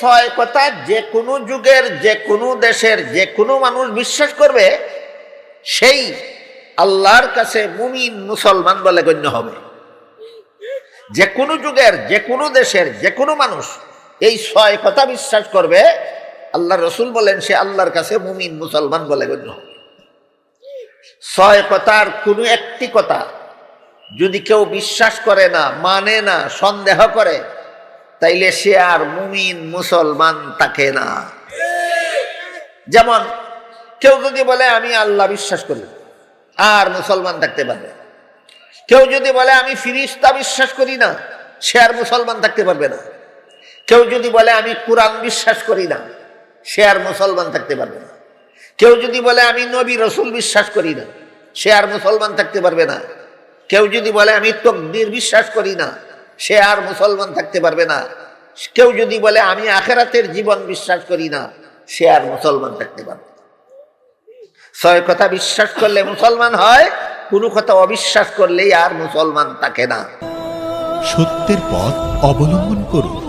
ছয় কথা যে কোনো যুগের, যে কোনো দেশের, যে কোনো মানুষ বিশ্বাস করবে, সেই আল্লাহর কাছে মুমিন মুসলমান বলে গণ্য হবে। যে কোনো যুগের, যে কোনো দেশের, যে কোনো মানুষ এই ছয় কথা বিশ্বাস করবে, আল্লাহ রসুল বলেন সে আল্লাহর কাছে মুমিন মুসলমান বলে গণ্য হবে। ছয় কথার কোনো একটি কথা যদি কেউ বিশ্বাস করে না মানে না, সন্দেহ করে তাইলে সে আর মুমিন মুসলমান থাকে না। যেমন কেউ যদি বলে, আমি আল্লাহ বিশ্বাস করি। আর মুসলমান থাকতে পারবে। কেউ যদি বলে, আমি ফিরিস্তা বিশ্বাস করি না, সে আর মুসলমান থাকতে পারবে না। কেউ যদি বলে, আমি কোরআন বিশ্বাস করি না, সে আর মুসলমান থাকতে পারবে না। কেউ যদি বলে, আমি নবী রসুল বিশ্বাস করি না, সে আর মুসলমান থাকতে পারবে না। কেউ যদি বলে, আমি তকদির বিশ্বাস করি না সে আর মুসলমান থাকতে পারবে না। কেউ যদি বলে আমি আখেরাতের জীবন বিশ্বাস করি না সে আর মুসলমান থাকতে পারবে না। ছয় কথা বিশ্বাস করলে মুসলমান হয় কোনো কথা অবিশ্বাস করলেই আর মুসলমান থাকে না। সত্যের পথ অবলম্বন করুন।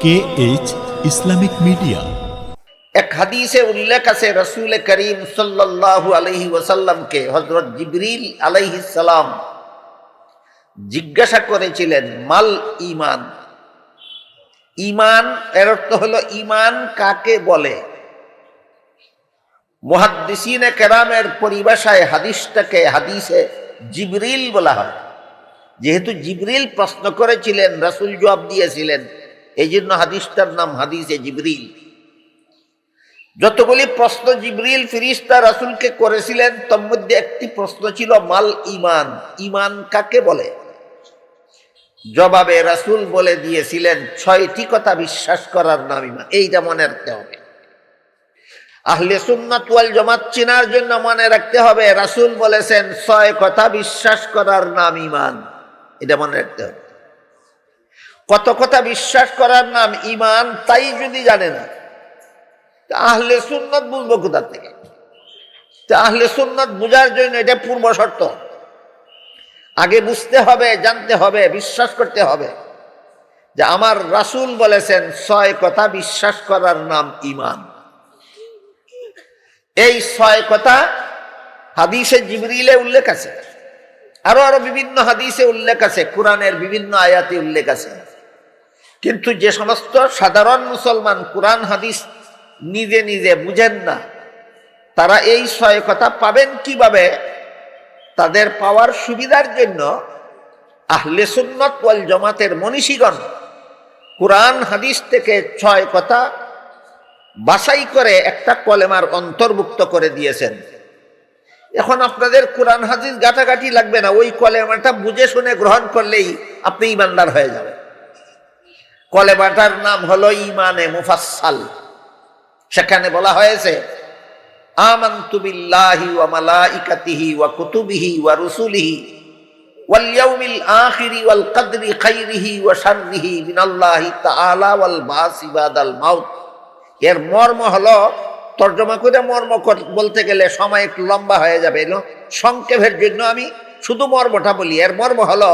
K H Islamic media. এক হাদিসে উল্লেখ আছে রসুল করিম সাল্লাল্লাহু আলহি ওসাল্লামকে হজরত জিবরিল আলাইহি সালাম জিজ্ঞাসা করেছিলেন, মাল ইমান ইমান এর অর্থ হলো ইমান কাকে বলে? মুহাদ্দিসিনে কেরামের পরিভাষায় হাদিসটাকে হাদিসে জিবরিল বলা হয়। যেহেতু জিবরিল প্রশ্ন করেছিলেন, রাসূল জবাব দিয়েছিলেন এই জন্য হাদিসটার নাম হাদিসে জিবরিল। যতগুলি প্রশ্ন জিবরিল ফিরিস্তা রাসূলকে করেছিলেন, তোর মধ্যে একটি প্রশ্ন ছিল, মাল ইমান ইমান কাকে বলে? জবাবে রাসূল বলে দিয়েছিলেন, ছয়টি কথা বিশ্বাস করার নাম ইমান এইটা মনে রাখতে হবে আহলে সুন্নাত ওয়াল জামাত চেনার জন্য মনে রাখতে হবে, রাসূল বলেছেন, ছয় কথা বিশ্বাস করার নাম ইমান এটা মনে রাখতে হবে কত কথা বিশ্বাস করার নাম ইমান তাই যদি জানে না আহলে সুন্নত বুঝব কোথা থেকে? তা আহলে সুন্নত বুঝার জন্য এটা পূর্ব শর্ত। আগে বুঝতে হবে, জানতে হবে, বিশ্বাস করতে হবে যে আমার রাসূল বলেছেন, ছয় কথা বিশ্বাস করার নাম ইমান এই ছয় কথা হাদিসে জিবরিলে উল্লেখ আছে। আরও আরও বিভিন্ন হাদিসে উল্লেখ আছে, কোরআনের বিভিন্ন আয়াতে উল্লেখ আছে। কিন্তু যে সমস্ত সাধারণ মুসলমান কোরআন হাদিস নিজে নিজে বুঝেন না, তারা এই ছয় কথা পাবেন কীভাবে? তাদের পাওয়ার সুবিধার জন্য আহলে সুন্নত ওয়াল জমাতের মনীষীগণ কোরআন, হাদিস থেকে ছয় কথা বাছাই করে একটা কলেমার অন্তর্ভুক্ত করে দিয়েছেন। এখন আপনাদের কোরআন, হাদিস গাটাগাটি লাগবে না, ওই কলেমাটা বুঝে শুনে গ্রহণ করলেই আপনি ইমানদার হয়ে যাবেন। কলেমাটার নাম হলো ইমানে মুফাসাল সেখানে বলা হয়েছে ওয়া রুসুলিহি ওয়াল ইয়াউমিল আখিরি ওয়াল কদরি খাইরিহি ওয়া শাররিহি মিনাল্লাহি তাআলা ওয়াল বাসি বাদাল মাউত। এর মর্ম হলো, তর্জমা করে মর্ম বলতে গেলে সময় একটু লম্বা হয়ে যাবে সংক্ষেপের জন্য আমি শুধু মর্মটা বলি। এর মর্ম হলো,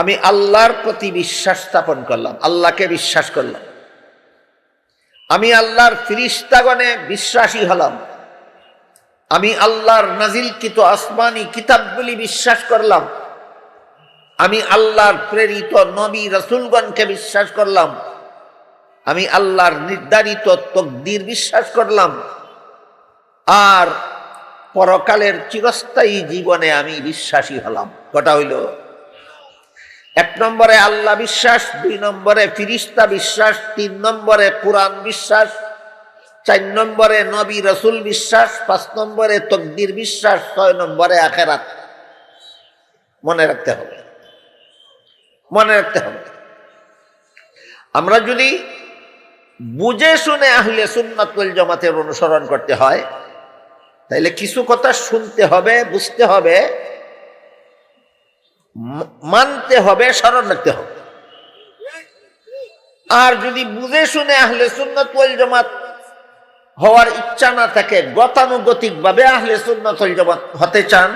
আমি আল্লাহর প্রতি বিশ্বাস স্থাপন করলাম, আল্লাহকে বিশ্বাস করলাম। আমি আল্লাহর ফিরিস্তাগণে বিশ্বাসী হলাম। আমি আল্লাহর নাজিলকৃত আসমানি কিতাবগুলি বিশ্বাস করলাম। আমি আল্লাহর প্রেরিত নবী রসুলগণকে বিশ্বাস করলাম। আমি আল্লাহর নির্ধারিত তকদির বিশ্বাস করলাম। আর পরকালের চিরস্থায়ী জীবনে আমি বিশ্বাসী হলাম। কটা হইল এক নম্বরে আল্লাহ বিশ্বাস, দুই নম্বরে ফিরিস্তা বিশ্বাস, তিন নম্বরে কোরআন বিশ্বাস, চার নম্বরে নবী রসুল বিশ্বাস, পাঁচ নম্বরে তকদির বিশ্বাস, ছয় নম্বরে আখেরাত। মনে রাখতে হবে। মনে রাখতে হবে। আমরা যদি বুঝে শুনে আহলে সুন্নাতুল জামাতের অনুসরণ করতে হয়, তাইলে কিছু কথা শুনতে হবে, বুঝতে হবে মানতে হবে, স্মরণ রাখতে হবে। আর যদি বুঝে শুনে আহলে সুন্নাত ওয়াল জামাত হওয়ার ইচ্ছা না থাকে গতানুগতিক ভাবে আহলে সুন্নাত ওয়াল জামাত হতে চান,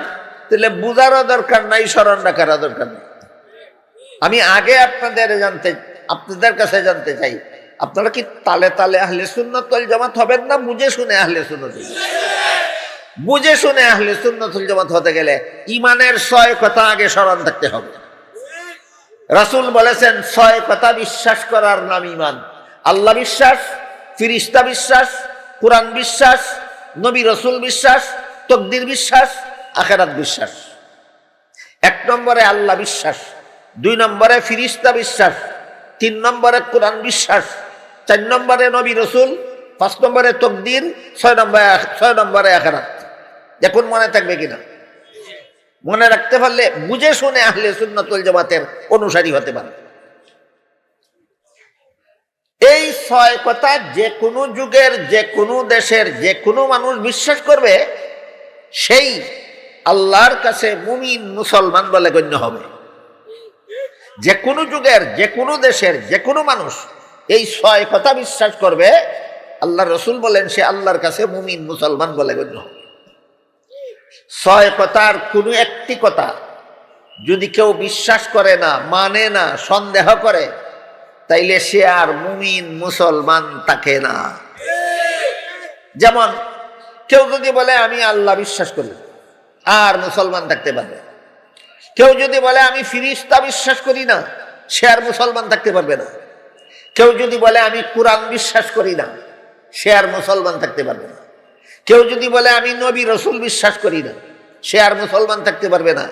তাহলে বুঝারও দরকার নাই, স্মরণ রাখারও দরকার নেই। আমি আগে আপনাদের জানতে, আপনাদের কাছে জানতে চাই, আপনারা কি তালে তালে আহলে সুন্নতল জামাত হবেন না, বুঝে শুনে আহলে সুন্নতুল বুঝে শুনে আহলে সুন্নতুল জামাত হতে গেলে ইমানের ছয় কথা আগে স্মরণ থাকতে হবে। রাসুল বলেছেন, ছয় কথা বিশ্বাস করার নাম ইমান আল্লাহ বিশ্বাস, ফিরিস্তা বিশ্বাস, কোরআন বিশ্বাস, নবী রসুল বিশ্বাস, তকদির বিশ্বাস, আখেরাত বিশ্বাস। এক নম্বরে আল্লাহ বিশ্বাস, দুই নম্বরে ফিরিস্তা বিশ্বাস, তিন নম্বরে কোরআন বিশ্বাস, চার নম্বরে নবী রসুল, পাঁচ নম্বরে তকদির, ছয় নম্বরে ছয় নম্বরে আখেরাত। এখন মনে থাকবে কিনা? মনে রাখতে পারলে বুঝে শুনে আহলে সুন্নাতুল জামাতের অনুসারী হতে পারে। এই ছয় কথা যে কোনো যুগের, যে কোনো দেশের, যে কোনো মানুষ বিশ্বাস করবে, সেই আল্লাহর কাছে মুমিন মুসলমান বলে গণ্য হবে। যে কোনো যুগের, যে কোনো দেশের, যে কোনো মানুষ এই ছয় কথা বিশ্বাস করবে আল্লাহ রসুল বলেন সে আল্লাহর কাছে মুমিন মুসলমান বলে গণ্য হবে। ছয় কথার কোনো একটি কথা যদি কেউ বিশ্বাস করে না মানে না, সন্দেহ করে, তাইলে সে আর মুমিন, মুসলমান থাকে না। যেমন কেউ যদি বলে, আমি আল্লাহ বিশ্বাস করি আর মুসলমান থাকতে পারবে। কেউ যদি বলে, আমি ফিরিস্তা বিশ্বাস করি না সে আর মুসলমান থাকতে পারবে না। কেউ যদি বলে, আমি কোরআন বিশ্বাস করি না সে আর মুসলমান থাকতে পারবে না। কেউ যদি বলে, আমি নবী, রসুল বিশ্বাস করি না, সে আর মুসলমান থাকতে পারবে না।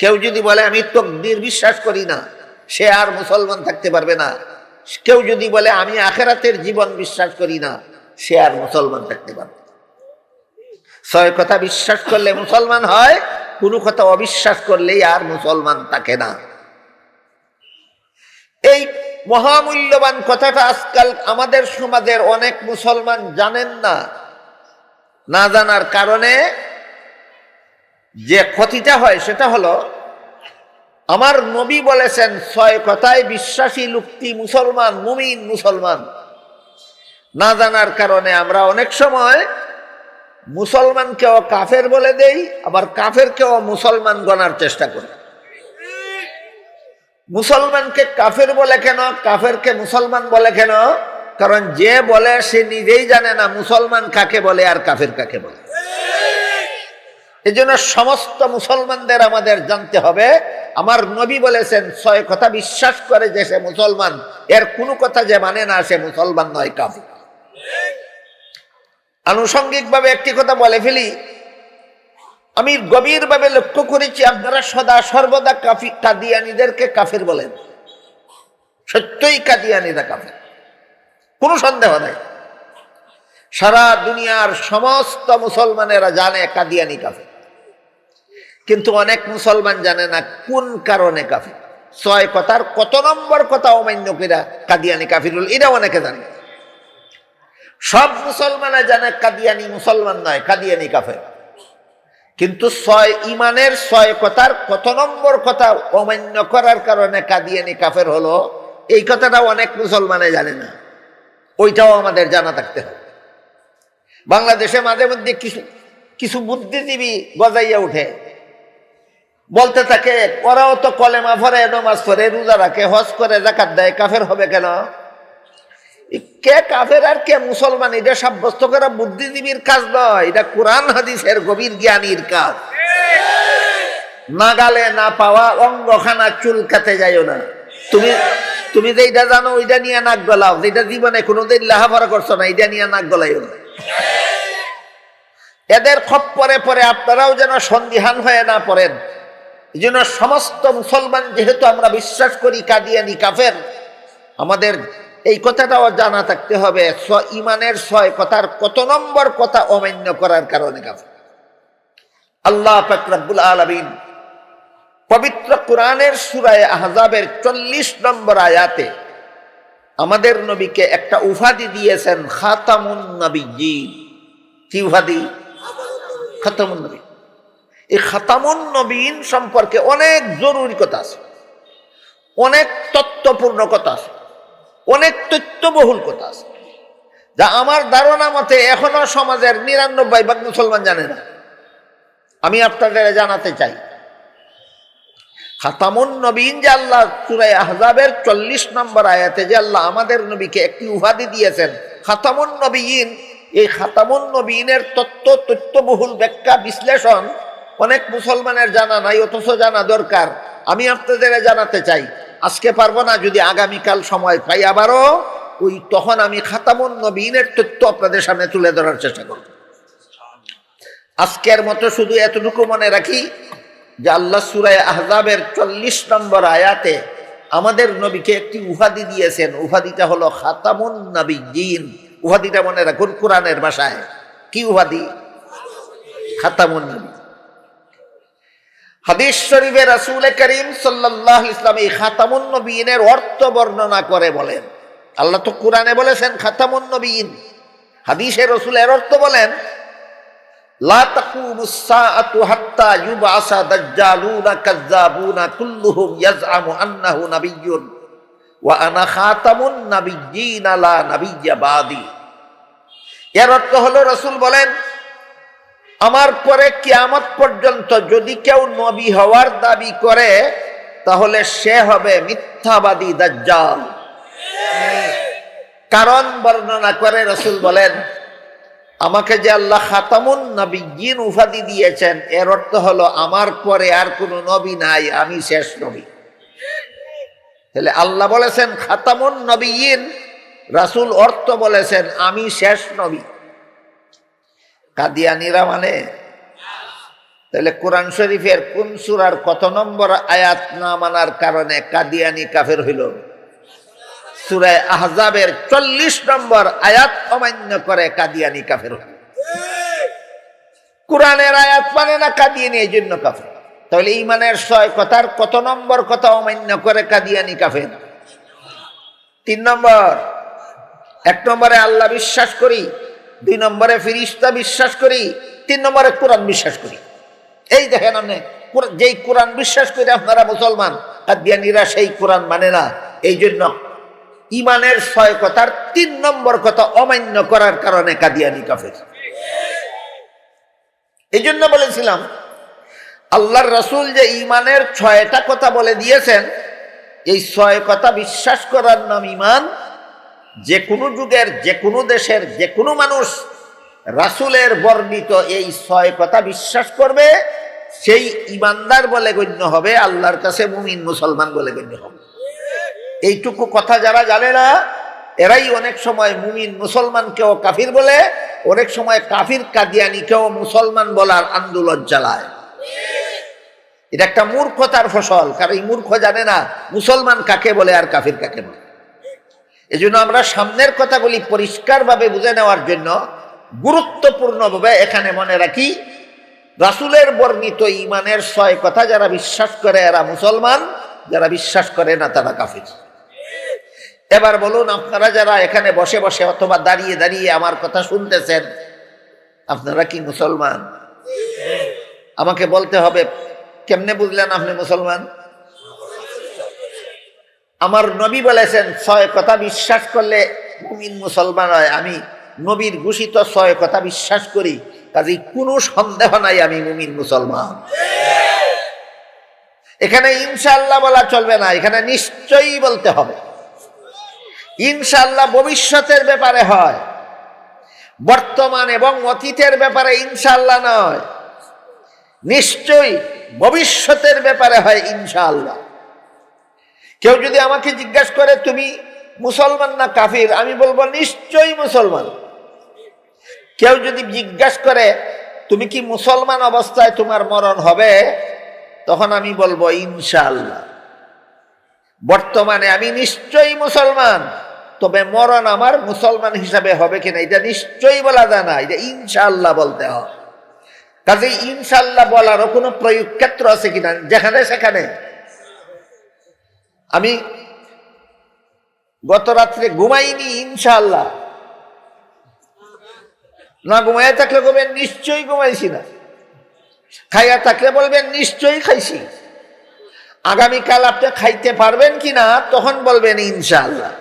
কেউ যদি বলে, আমি তকদির বিশ্বাস করি না, সে আর মুসলমান থাকতে পারবে না। কেউ যদি বলে, আমি আখেরাতের জীবন বিশ্বাস করি না, সে আর মুসলমান থাকতে পারবে। ছয় কথা বিশ্বাস করলে মুসলমান হয়, কোনো কথা অবিশ্বাস করলেই আর মুসলমান থাকে না। এই মহামূল্যবান কথাটা আজকাল আমাদের সমাজের অনেক মুসলমান জানেন না। না জানার কারণে যে ক্ষতিটা হয় সেটা হলো, আমার নবী বলেছেন, ছয় কথায় বিশ্বাসী লোকটি মুসলমান, মুমিন মুসলমান। না জানার কারণে আমরা অনেক সময় মুসলমানকেও কাফের বলে দেই, আবার কাফেরকেও মুসলমান গণার চেষ্টা করি। মুসলমানকে কাফের বলে কেন? কাফেরকে মুসলমান বলে কেন? কারণ যে বলে সে নিজেই জানে না মুসলমান কাকে বলে আর কাফের কাকে বলে। এই জন্য সমস্ত মুসলমানদের আমাদের জানতে হবে। আমার নবী বলেছেন, ছয় কথা বিশ্বাস করে যে সে মুসলমান। এর কোনো কথা যে মানে না সে মুসলমান নয়, কাফির। আনুষঙ্গিকভাবে একটি কথা বলে ফেলি। আমি গভীরভাবে লক্ষ্য করেছি, আপনারা সদা সর্বদা কাফি কাদিয়ানিদেরকে কাফের বলেন। সত্যই কাদিয়ানিরা কাফের। কোনো সন্দেহ নাই। সারা দুনিয়ার সমস্ত মুসলমানেরা জানে কাদিয়ানি কাফের। কিন্তু অনেক মুসলমান জানে না কোন কারণে কাফের। ছয় কথার কত নম্বর কথা অমান্য কইরা কাদিয়ানি কাফিরুল এটা অনেকে জানে। সব মুসলমানে জানে কাদিয়ানি মুসলমান নয়, কাদিয়ানি কাফের। কিন্তু ছয় ইমানের ছয় কথার কত নম্বর কথা অমান্য করার কারণে কাদিয়ানি কাফের হলো, এই কথাটা অনেক মুসলমানে জানে না। ওইটাও আমাদের জানা থাকতে হবে। বাংলাদেশে মাঝে মধ্যে কিছু কিছু বুদ্ধিজীবী গজাইয়া উঠে বলতে থাকে, ওরাও তো কলেমা ভরে নমাজ পড়ে, রোজা রাখে, হজ করে, জাকাত দেয়, কাফের হবে কেন? কে কাফের আর কে মুসলমান? এটা সাব্যস্ত করা বুদ্ধিজীবীর কাজ নয়, এটা কোরআন, হাদিসের গভীর জ্ঞানীর কাজ। নাগালে না পাওয়া অঙ্গখানা চুলকাতে যাইও না। তুমি তুমি যেটা জানো, ওইটা নিয়ে নাক গলাও। যেটা জীবনে কোনোদিন লেখাপড়া করছ না এটা নিয়ে নাক গলাইও না। এদের খপ্পরে পরে পরে আপনারাও যেন সন্দিহান হয়ে না পড়েন। এই জন্য সমস্ত মুসলমান যেহেতু আমরা বিশ্বাস করি কাদিয়ানি কাফের, আমাদের এই কথাটাও জানা থাকতে হবে ইমানের ছয় কথার কত নম্বর কথা অমান্য করার কারণে কাফের। আল্লাহ ফাকরাবুল আলমিন পবিত্র কোরআনের সুরায় আহজাবের চল্লিশ নম্বর আয়াতে আমাদের নবীকে একটা উপাধি দিয়েছেন খাতামুন নবী কি উপাধি? খাতামুন নবী। এই খাতামুন নবীন সম্পর্কে অনেক জরুরি কথা আছে। অনেক তত্ত্বপূর্ণ কথা আছে। অনেক তথ্যবহুল কথা আছে। যা আমার ধারণা মতে এখনও সমাজের নিরানব্বই ভাগ মুসলমান জানে না। আমি আপনাদের জানাতে চাই। খাতামুন নবীন যে আল্লাহ সুরাই আহজাবের চল্লিশ নম্বর আয়াতে যে আল্লাহ আমাদের নবীকে একটি উপাধি দিয়েছেন, খাতামুন নবীন, এই খাতামুন নবীনের তত্ত্ব, তথ্যবহুল ব্যাখ্যা, বিশ্লেষণ অনেক মুসলমানের জানা নাই, অথচ জানা দরকার। আমি আপনাদের জানাতে চাই, আজকে পারব না, যদি আগামীকাল সময় পাই আবারও, ওই তখন আমি খাতামুন নবীনের তথ্য আপনাদের সামনে তুলে ধরার চেষ্টা করব। আজকের মতো শুধু এতটুকু মনে রাখি যে আল্লাহ সুরায় আহজাবের চল্লিশ নম্বর আয়াতে আমাদের নবীকে একটি উহাদি দিয়েছেন। উহাদিটা হলো খাতামুন নবী জিন উহাদিটা মনে রাখুন কোরআনের ভাষায়। কি উহাদি খাতামুন নবী হাদিস শরীফে রাসূল করিম আলাইহি ইসলাম এই খাতামুন নবীনের অর্থ বর্ণনা করে বলেন। আল্লাহ তো কোরআনে বলেছেন খাতামুন নবীন হাদিসে রসুলের অর্থ বলেন তাকুমুস সাআতু হাত্তা ইউবআসা দাজ্জালুনা কাজ্জাবুনা কুল্লুহুম ইয়াজআমু আন্নাহু নাবিয়্যুন। ওয়া আনা খাতামুন নাবিয়্যিন লা নাবিয়্যা বাদি। এর অর্থ হলো রসুল বলেন, আমার পরে কিয়ামত পর্যন্ত যদি কেউ নবী হওয়ার দাবি করে, তাহলে সে হবে মিথ্যাবাদী দাজ্জাল। কারণ বর্ণনা করে রসুল বলেন আমাকে যে আল্লাহ খাতামুন নবীন উপাধি দিয়েছেন, এর অর্থ হলো আমার পরে আর কোনো নবী নাই, আমি শেষ নবী। তাহলে আল্লাহ বলেছেন, খাতামুন নবীন রাসুল অর্থ বলেছেন, আমি শেষ নবী। কাদিয়ানিরা মানে? তাহলে কোরআন শরীফের কোন সুরার কত নম্বর আয়াত না মানার কারণে কাদিয়ানি কাফের হইল? সুরায় আহজাবের চল্লিশ নম্বর আয়াত অমান্য করে কাদিয়ানি কাফের কোরআনের আয়াত মানে না কাদিয়ানি এই জন্য কাফের। তাহলে ইমানের ছয় কথার কত নম্বর কথা অমান্য করে কাদিয়ানি কাফের? তিন নম্বর, এক নম্বরে আল্লাহ বিশ্বাস করি, দুই নম্বরে ফিরিস্তা বিশ্বাস করি, তিন নম্বরে কোরআন বিশ্বাস করি। এই দেখেন আপনি যেই কোরআন বিশ্বাস করে আপনারা মুসলমান কাদিয়ানিরা সেই কোরআন মানে না এই জন্য ইমানের ছয় কথার তিন নম্বর কথা অমান্য করার কারণে কাদিয়ানি কাফের। এই জন্য বলেছিলাম, আল্লাহর রসুল যে ইমানের ছয়টা কথা বলে দিয়েছেন, এই ছয় কথা বিশ্বাস করার নাম ইমান যে কোনো যুগের, যে কোনো দেশের, যে কোনো মানুষ রাসুলের বর্ণিত এই ছয় কথা বিশ্বাস করবে, সেই ইমানদার বলে গণ্য হবে, আল্লাহর কাছে মুমিন মুসলমান বলে গণ্য হবে। এইটুকু কথা যারা জানে না, এরাই অনেক সময় মুমিন মুসলমানকেও কাফির বলে, অনেক সময় কাফির কাদিয়ানিকেও মুসলমান বলার আন্দোলন চালায়। এটা একটা মূর্খতার ফসল, কারণ এই মূর্খ জানে না মুসলমান কাকে বলে আর কাফির কাকে বলে। এই আমরা সামনের কথাগুলি পরিষ্কারভাবে বুঝে নেওয়ার জন্য গুরুত্বপূর্ণভাবে এখানে মনে রাখি, রাসুলের বর্ণিত ইমানের ছয় কথা যারা বিশ্বাস করে এরা মুসলমান, যারা বিশ্বাস করে না তারা কাফির। এবার বলুন, আপনারা যারা এখানে বসে বসে অথবা দাঁড়িয়ে দাঁড়িয়ে আমার কথা শুনতেছেন, আপনারা কি মুসলমান? আমাকে বলতে হবে, কেমনে বুঝলেন আপনি মুসলমান? আমার নবী বলেছেন, ছয় কথা বিশ্বাস করলে মুমিন মুসলমান হয়। আমি নবীর ঘোষিত ছয় কথা বিশ্বাস করি কাজে কোনো সন্দেহ নাই আমি মুমিন মুসলমান। এখানে ইনশাল্লাহ বলা চলবে না, এখানে নিশ্চয়ই বলতে হবে। ইনশাল্লাহ ভবিষ্যতের ব্যাপারে হয়। বর্তমান এবং অতীতের ব্যাপারে ইনশাল্লাহ নয়। নিশ্চয়ই ভবিষ্যতের ব্যাপারে হয় ইনশাল্লাহ কেউ যদি আমাকে জিজ্ঞাসা করে, তুমি মুসলমান না কাফির? আমি বলব, নিশ্চয়ই মুসলমান। কেউ যদি জিজ্ঞাসা করে, তুমি কি মুসলমান অবস্থায় তোমার মরণ হবে? তখন আমি বলব ইনশাল্লাহ বর্তমানে আমি নিশ্চয়ই মুসলমান। তবে মরণ আমার মুসলমান হিসাবে হবে কিনা এটা নিশ্চয়ই বলা যায় না, এটা ইনশাল্লাহ বলতে হয়। কাজে ইনশাল্লাহ বলারও কোনো প্রয়োগ ক্ষেত্র আছে কিনা? যেখানে সেখানে। আমি গত রাত্রে ঘুমাইনি ইনশাল্লাহ না ঘুমাইয়া থাকলে বলবেন, নিশ্চয়ই ঘুমাইছি না। খাইয়া থাকলে বলবেন, নিশ্চয়ই খাইছি। আগামীকাল আপনি খাইতে পারবেন কি না তখন বলবেন ইনশাল্লাহ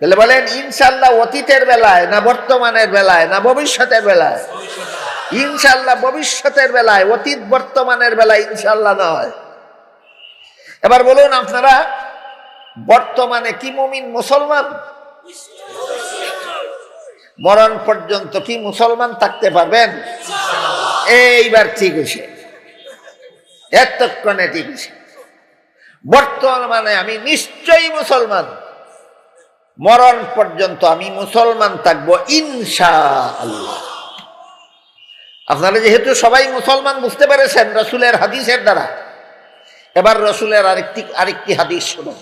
তাহলে বলেন, ইনশাল্লাহ অতীতের বেলায়, না বর্তমানের বেলায়, না ভবিষ্যতের বেলায়? ইনশাল্লাহ ভবিষ্যতের বেলায়, অতীত বর্তমানের বেলায় ইনশাল্লাহ নয় এবার বলুন আপনারা, বর্তমানে কি মুমিন মুসলমান? মরণ পর্যন্ত কি মুসলমান থাকতে পারবেন? এইবার ঠিক হয়েছে। এতক্ষণে ঠিক হয়েছে। বর্তমানে আমি নিশ্চয়ই মুসলমান। মরণ পর্যন্ত আমি মুসলমান থাকব ইনশা আল্লাহ আপনারা যেহেতু সবাই মুসলমান, বুঝতে পেরেছেন রসুলের হাদিসের দ্বারা। এবার রসুলের আরেকটি আরেকটি হাদিস শুনুন।